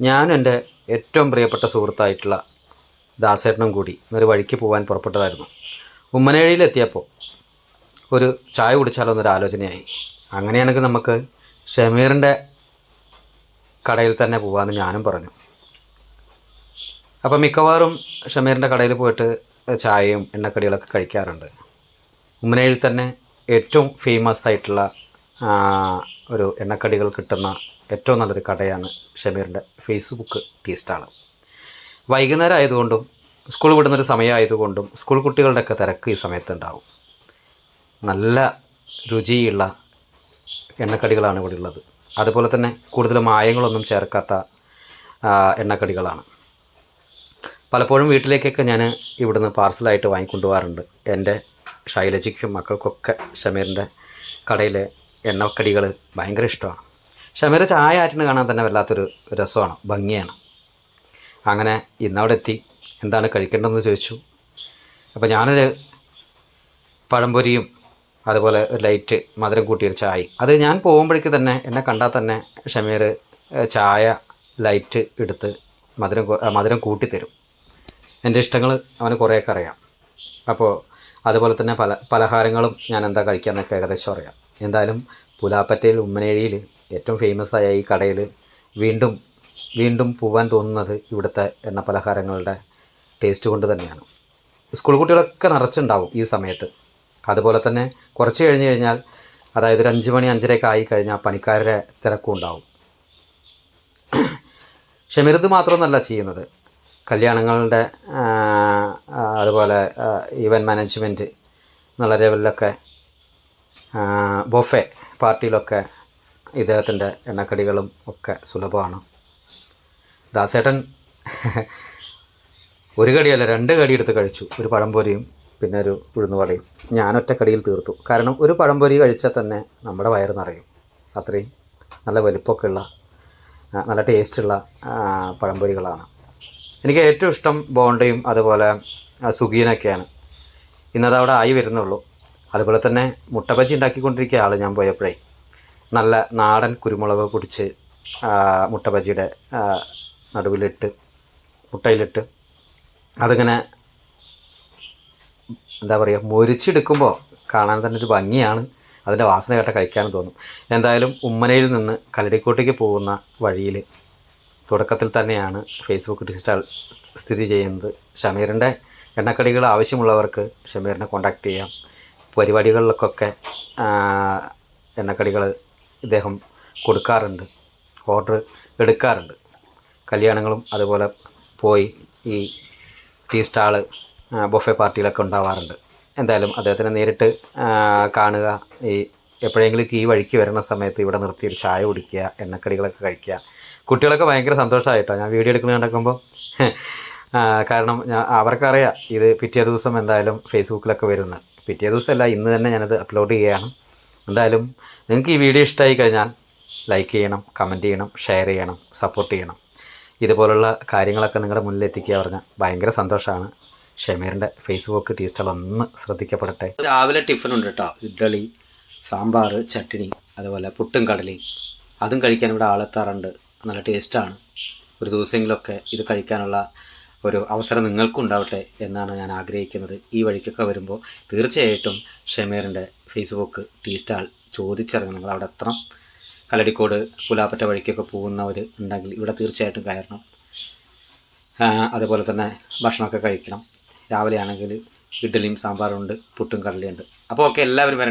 ഞാനും എന്റെ ഏറ്റവും പ്രിയപ്പെട്ട സുഹൃത്തായിട്ടുള്ള ദാസേട്ടനും കൂടി ഒരു വഴിക്ക് പോകാൻ പുറപ്പെട്ടതായിരുന്നു. ഉമ്മനേഴിയിലെത്തിയപ്പോൾ ഒരു ചായ കുടിച്ചാലോ എന്നൊരു ആലോചനയായി. അങ്ങനെയാണെങ്കിൽ നമുക്ക് ഷമീറിന്റെ കടയിൽ തന്നെ പോകാമെന്ന് ഞാനും പറഞ്ഞു. അപ്പോൾ മിക്കവാറും ഷമീറിന്റെ കടയിൽ പോയിട്ട് ചായയും എണ്ണക്കടികളൊക്കെ കഴിക്കാറുണ്ട്. ഉമ്മനേഴിൽ തന്നെ ഏറ്റവും ഫേമസ് ആയിട്ടുള്ള ഒരു എണ്ണക്കടികൾ കിട്ടുന്ന ഏറ്റവും നല്ലൊരു കടയാണ് ഷമീറിന്റെ ഫേസ്ബുക്ക് തീസ്റ്റാണ് വൈകുന്നേരം ആയതുകൊണ്ടും സ്കൂൾ വിടുന്നൊരു സമയമായതുകൊണ്ടും സ്കൂൾ കുട്ടികളുടെയൊക്കെ തിരക്ക് ഈ സമയത്തുണ്ടാവും. നല്ല രുചിയുള്ള എണ്ണക്കടികളാണ് ഇവിടെ ഉള്ളത്. അതുപോലെ തന്നെ കൂടുതൽ മായങ്ങളൊന്നും ചേർക്കാത്ത എണ്ണക്കടികളാണ്. പലപ്പോഴും വീട്ടിലേക്കൊക്കെ ഞാൻ ഇവിടുന്ന് പാർസലായിട്ട് വാങ്ങിക്കൊണ്ടുപോകാറുണ്ട്. എന്റെ ശൈലജയ്ക്കും മക്കൾക്കൊക്കെ ഷമീറിന്റെ കടയിലെ എണ്ണക്കടികൾ ഭയങ്കര ഇഷ്ടമാണ്. ഷമീർ ചായ ആറ്റിന് കാണാൻ തന്നെ വല്ലാത്തൊരു രസമാണ് ഭംഗിയാണ്. അങ്ങനെ ഇന്നവിടെ എത്തി എന്താണ് കഴിക്കേണ്ടതെന്ന് ചോദിച്ചു. അപ്പോൾ ഞാനൊരു പഴംപൊരിയും അതുപോലെ ഒരു ലൈറ്റ് മധുരം കൂട്ടിയൊരു ചായ. അത് ഞാൻ പോകുമ്പോഴേക്ക് തന്നെ എന്നെ കണ്ടാൽ തന്നെ ഷമീർ ചായ ലൈറ്റ് എടുത്ത് മധുരം മധുരം കൂട്ടിത്തരും. എന്റെ ഇഷ്ടങ്ങൾ അവന് കുറേയൊക്കെ അറിയാം. അപ്പോൾ അതുപോലെ തന്നെ പല പലഹാരങ്ങളും ഞാൻ എന്താ കഴിക്കാമെന്നൊക്കെ ഏകദേശം അറിയാം. എന്തായാലും പുലാപ്പറ്റയിൽ ഉമ്മനേഴിയിൽ ഏറ്റവും ഫേമസ് ആയ ഈ കടയിൽ വീണ്ടും വീണ്ടും പോകാൻ തോന്നുന്നത് ഇവിടുത്തെ എണ്ണ പലഹാരങ്ങളുടെ ടേസ്റ്റ് കൊണ്ട് തന്നെയാണ്. സ്കൂൾ കുട്ടികളൊക്കെ നിറച്ചുണ്ടാവും ഈ സമയത്ത്. അതുപോലെ തന്നെ കുറച്ച് കഴിഞ്ഞ് കഴിഞ്ഞാൽ അതായത് ഒരു അഞ്ച് മണി അഞ്ചരയൊക്കെ ആയി കഴിഞ്ഞാൽ പണിക്കാരുടെ തിരക്കും ഉണ്ടാവും. ഷമീർദ് മാത്രമൊന്നല്ല ചെയ്യുന്നത്. കല്യാണങ്ങളുടെ അതുപോലെ ഈവൻ മാനേജ്മെന്റ് എന്നുള്ള ലെവലിലൊക്കെ ബൊഫെ പാർട്ടിയിലൊക്കെ ഇദ്ദേഹത്തിന്റെ എണ്ണക്കടികളും ഒക്കെ സുലഭമാണ്. ദാസേട്ടൻ ഒരു കടിയല്ല രണ്ട് കടി എടുത്ത് കഴിച്ചു. ഒരു പഴംപൊരിയും പിന്നെ ഒരു ഉഴുന്നുവടയും. ഞാൻ ഒറ്റ കടിയിൽ തീർത്തു. കാരണം ഒരു പഴംപൊരി കഴിച്ചാൽ തന്നെ നമ്മുടെ വയറ് നിറയും. അത്രയും നല്ല വലിപ്പമൊക്കെ ഉള്ള നല്ല ടേസ്റ്റുള്ള പഴംപൊരികളാണ്. എനിക്ക് ഏറ്റവും ഇഷ്ടം ബോണ്ടയും അതുപോലെ സുഗീനൊക്കെയാണ് ഇന്നത് അവിടെ ആയി വരുന്നുള്ളൂ. അതുപോലെ തന്നെ മുട്ട ബജി ഉണ്ടാക്കിക്കൊണ്ടിരിക്കുക ആൾ ഞാൻ പോയപ്പോഴേ നല്ല നാടൻ കുരുമുളക് പൊടിച്ച് മുട്ടബജിയുടെ നടുവിലിട്ട് മുട്ടയിലിട്ട് അതിങ്ങനെ എന്താ പറയുക മൊരിച്ചെടുക്കുമ്പോൾ കാണാൻ തന്നെ ഒരു ഭംഗിയാണ്. അതിന്റെ വാസന കേട്ട കഴിക്കാൻ തോന്നും. എന്തായാലും ഉമ്മനയിൽ നിന്ന് കല്ലടിക്കോട്ടേക്ക് പോകുന്ന വഴിയിൽ തുടക്കത്തിൽ തന്നെയാണ് ഫേസ്ബുക്ക് ഡിജിറ്റൽ സ്ഥിതി ചെയ്യുന്നത്. ഷമീറിന്റെ എണ്ണക്കടികൾ ആവശ്യമുള്ളവർക്ക് ഷമീറിനെ കോൺടാക്റ്റ് ചെയ്യാം. പരിപാടികളിലൊക്കെ എണ്ണക്കടികൾ ഇദ്ദേഹം കൊടുക്കാറുണ്ട്. ഓർഡർ എടുക്കാറുണ്ട്. കല്യാണങ്ങളും അതുപോലെ പോയി ഈ ടീ സ്റ്റാൾ ബൊഫെ പാർട്ടിയിലൊക്കെ ഉണ്ടാവാറുണ്ട്. എന്തായാലും അദ്ദേഹത്തിനെ നേരിട്ട് കാണുക ഈ എപ്പോഴെങ്കിലും ഈ വഴിക്ക് വരുന്ന സമയത്ത് ഇവിടെ നിർത്തി ഒരു ചായ കുടിക്കുക എണ്ണക്കടികളൊക്കെ കഴിക്കുക. കുട്ടികളൊക്കെ ഭയങ്കര സന്തോഷമായിട്ടോ. ഞാൻ വീഡിയോ എടുക്കുന്നത് കണ്ടക്കുമ്പോൾ കാരണം അവർക്കറിയാം ഇത് പിറ്റേ ദിവസം എന്തായാലും ഫേസ്ബുക്കിലൊക്കെ വരുന്ന. പിറ്റേ ദിവസമല്ല ഇന്ന് തന്നെ ഞാനത് അപ്ലോഡ് ചെയ്യുകയാണ്. എന്തായാലും നിങ്ങൾക്ക് ഈ വീഡിയോ ഇഷ്ടമായി കഴിഞ്ഞാൽ ലൈക്ക് ചെയ്യണം കമന്റ് ചെയ്യണം ഷെയർ ചെയ്യണം സപ്പോർട്ട് ചെയ്യണം. ഇതുപോലുള്ള കാര്യങ്ങളൊക്കെ നിങ്ങളുടെ മുന്നിൽ എത്തിക്കുക പറഞ്ഞാൽ ഭയങ്കര സന്തോഷമാണ്. ഷമീറിന്റെ ഫേസ്ബുക്ക് ടീ ഒന്ന് ശ്രദ്ധിക്കപ്പെടട്ടെ. രാവിലെ ടിഫിൻ ഉണ്ട് കേട്ടോ ഇഡ്ഡലി സാമ്പാർ ചട്നി അതുപോലെ പുട്ടും കടലി അതും കഴിക്കാൻ ഇവിടെ ആളെത്താറുണ്ട്. നല്ല ടേസ്റ്റാണ് ഒരു ദിവസമെങ്കിലൊക്കെ ഇത് കഴിക്കാനുള്ള ഒരു അവസരം നിങ്ങൾക്കുണ്ടാവട്ടെ എന്നാണ് ഞാൻ ആഗ്രഹിക്കുന്നത്. ഈ വഴിക്കൊക്കെ വരുമ്പോൾ തീർച്ചയായിട്ടും ഷമീറിന്റെ ഫേസ്ബുക്ക് ടീ സ്റ്റാൾ ചോദിച്ചറിയണം. നിങ്ങൾ അവിടെ എത്തണം. കലടിക്കോട് പുലാപ്പറ്റ വഴിക്കൊക്കെ പോകുന്നവർ ഉണ്ടെങ്കിൽ ഇവിടെ തീർച്ചയായിട്ടും കയറണം. അതുപോലെ തന്നെ ഭക്ഷണമൊക്കെ കഴിക്കണം. രാവിലെ ആണെങ്കിൽ ഇഡ്ഡലിയും സാമ്പാറുണ്ട് പുട്ടും കടലയുണ്ട് അപ്പോൾ ഓക്കെ എല്ലാവരും വരണേ.